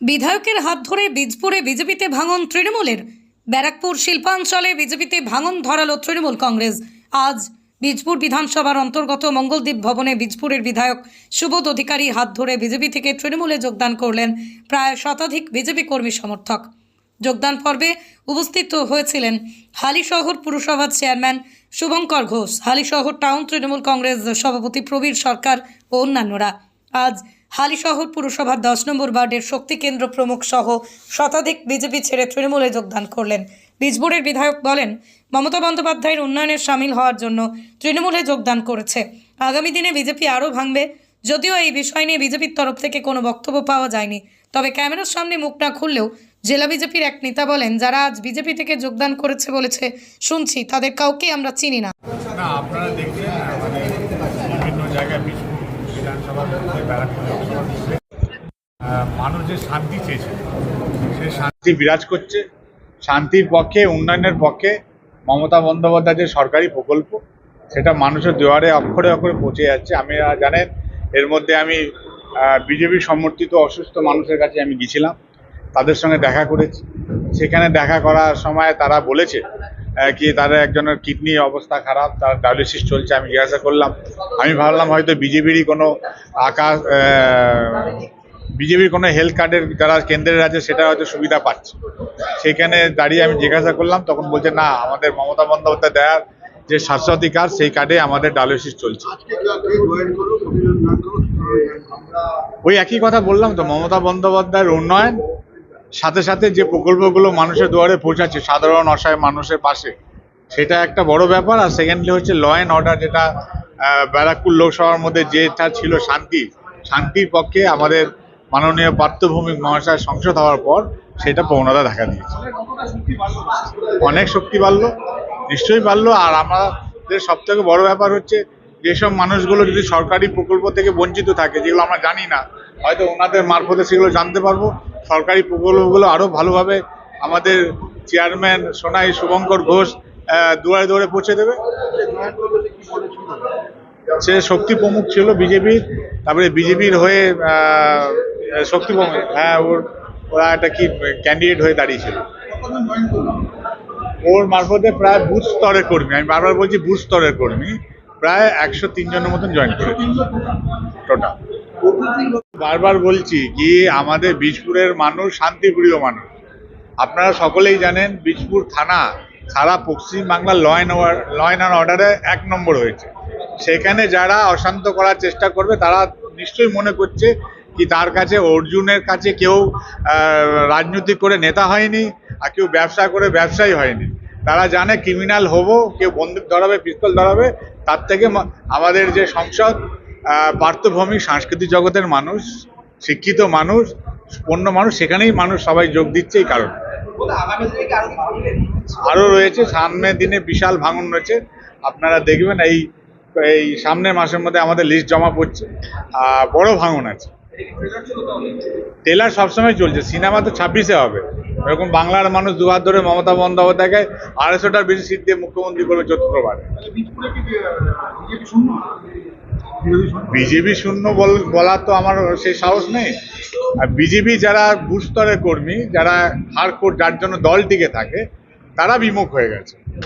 বিধায়কের হাত ধরে বীজপুরে বিজেপিতে ভাঙন তৃণমূলের, ব্যারাকপুর শিল্পাঞ্চলে বিজেপিতে ভাঙন ধরালো তৃণমূল কংগ্রেস। আজ বীজপুর বিধানসভার অন্তর্গত মঙ্গলদ্বীপ ভবনে বীজপুরের বিধায়ক সুবোধ অধিকারীর হাত ধরে বিজেপি থেকে তৃণমূলে যোগদান করলেন প্রায় শতাধিক বিজেপি কর্মী সমর্থক। যোগদান পর্বে উপস্থিত হয়েছিলেন হালিশহর পুরসভার চেয়ারম্যান শুভঙ্কর ঘোষ, হালিশহর টাউন তৃণমূল কংগ্রেস সভাপতি প্রবীর সরকার ও অন্যান্যরা। আজ হালিশহর পুরসভার দশ নম্বর ওয়ার্ডের শক্তি কেন্দ্র প্রমুখ সহ শতাধিক বিজেপি ছেড়ে তৃণমূলে যোগদান করলেন। বীজপুরের বিধায়ক বলেন মমতা বন্দ্যোপাধ্যায়ের উন্নয়নে সামিল হওয়ার জন্য তৃণমূলে যোগদান করেছে। আগামী দিনে বিজেপি আরও ভাঙবে। যদিও এই বিষয় নিয়ে বিজেপির তরফ থেকে কোনো বক্তব্য পাওয়া যায়নি। তবে ক্যামেরার সামনে মুখ না খুললেও জেলা বিজেপির এক নেতা বলেন যারা আজ বিজেপি থেকে যোগদান করেছে বলেছে শুনছি তাদের কাউকে আমরা চিনি না। আপনারা দেখলেন না, মানে বিভিন্ন জায়গায় বিষ্ণু মানুষ যে শান্তি চেয়েছে সেই শান্তি বিরাজ করছে। শান্তির পক্ষে, উন্নয়নের পক্ষে মমতা বন্দ্যোপাধ্যায়ের যে সরকারি প্রকল্প, সেটা মানুষের দুয়ারে অক্ষরে অক্ষরে পৌঁছে যাচ্ছে। আমি জানেন, এর মধ্যে আমি বিজেপি সমর্থিত অসুস্থ মানুষের কাছে আমি গেছিলাম। তাদের সঙ্গে দেখা করেছি। সেখানে দেখা করার সময় তারা বলেছে কি তাদের একজনের কিডনি অবস্থা খারাপ তার ডায়ালিসিস চলছে আমি জিজ্ঞাসা করলাম। আমি ভাবলাম হয়তো বিজেপিরই কোনো আকাশ বিজেপির কোনো হেলথ কার্ডের যারা কেন্দ্রের আছে সেটা হয়তো সুবিধা পাচ্ছে। সেখানে দাঁড়িয়ে আমি জিজ্ঞাসা করলাম তখন বলছে না আমাদের মমতা বন্দ্যোপাধ্যায় দেওয়ার যে স্বাস্থ্যসাথী কার্ড সেই কার্ডে আমাদের ডায়ালিসিস চলছে। ওই একই কথা বললাম তো মমতা বন্দ্যোপাধ্যায়ের উন্নয়ন সাথে সাথে যে প্রকল্পগুলো মানুষের দুয়ারে পৌঁছাচ্ছে, সাধারণ অসহায় মানুষের পাশে, সেটা একটা বড় ব্যাপার। আর সেকেন্ডলি হচ্ছে ল অ্যান্ড অর্ডার যেটা ব্যারাকপুর লোকসভার মধ্যে যেটা ছিল শান্তি, শান্তির পক্ষে আমাদের মাননীয় পার্থভূমিক মহাশয় সংসদ হওয়ার পর সেটা প্রবণতা দেখা দিয়েছে। অনেক শক্তি বাড়ল, নিশ্চয়ই বাড়লো। আর আমাদের সব থেকে বড় ব্যাপার হচ্ছে, যেসব মানুষগুলো যদি সরকারি প্রকল্প থেকে বঞ্চিত থাকে, যেগুলো আমরা জানি না, হয়তো ওনাদের মারফতে সেগুলো জানতে পারব। সরকারি প্রকল্পগুলো আরও ভালোভাবে আমাদের চেয়ারম্যান সোনাই শুভঙ্কর ঘোষ দুয়ারে দুয়ারে পৌঁছে দেবে। সে শক্তি প্রমুখ ছিল বিজেপির, তারপরে বিজেপির হয়ে শক্তি প্রমুখ হ্যাঁ ওর, ওরা একটা কি ক্যান্ডিডেট হয়ে দাঁড়িয়েছিল। ওর মারফতে প্রায় বুথ স্তরের কর্মী, আমি বারবার বলছি বুথ স্তরের কর্মী, প্রায় একশো তিনজনের মতন জয়েন করেছে টোটাল বারবার বলছি কি আমাদের বীজপুরের মানুষ শান্তিপ্রিয় মানুষ। আপনারা সকলেই জানেন বীজপুর থানা সারা পশ্চিম বাংলার ল অ্যান্ড ল অ্যান্ড অর্ডারে এক নম্বর হয়েছে। সেখানে যারা অশান্ত করার চেষ্টা করবে তারা নিশ্চয়ই মনে করছে কি তার কাছে অর্জুনের কাছে কেউ আহ, রাজনীতি করে নেতা হয়নি আর কেউ ব্যবসা করে ব্যবসায়ী হয়নি। তারা জানে ক্রিমিনাল হব কেউ বন্দুক ধরাবে পিস্তল ধরাবে তার থেকে আমাদের যে সংসদ পার্থভূমিক সাংস্কৃতিক জগতের মানুষ, শিক্ষিত মানুষ, পণ্য মানুষ, সেখানেই মানুষ সবাই যোগ দিচ্ছে এই কারণে। আরও রয়েছে, সামনের দিনে বিশাল ভাঙন রয়েছে। আপনারা দেখবেন এই এই সামনের মাসের মধ্যে আমাদের লিস্ট জমা পড়ছে। বড় ভাঙন আছে। টেলার সবসময় চলছে, সিনেমা তো ছাব্বিশে হবে। এরকম বাংলার মানুষ দুহাত ধরে মমতা বন্দ্যোপাধ্যায়কে আড়াইশোটার বেশি সিট দিয়ে মুখ্যমন্ত্রী করবে চতুর্থবার। বিজেপি শূন্য বল- তো আমার সেই সাহস নেই। আর বিজেপি যারা বুস্তরের কর্মী, যারা হার কোর্ট যার জন্য দল টিকে থাকে, তারা বিমুখ হয়ে গেছে।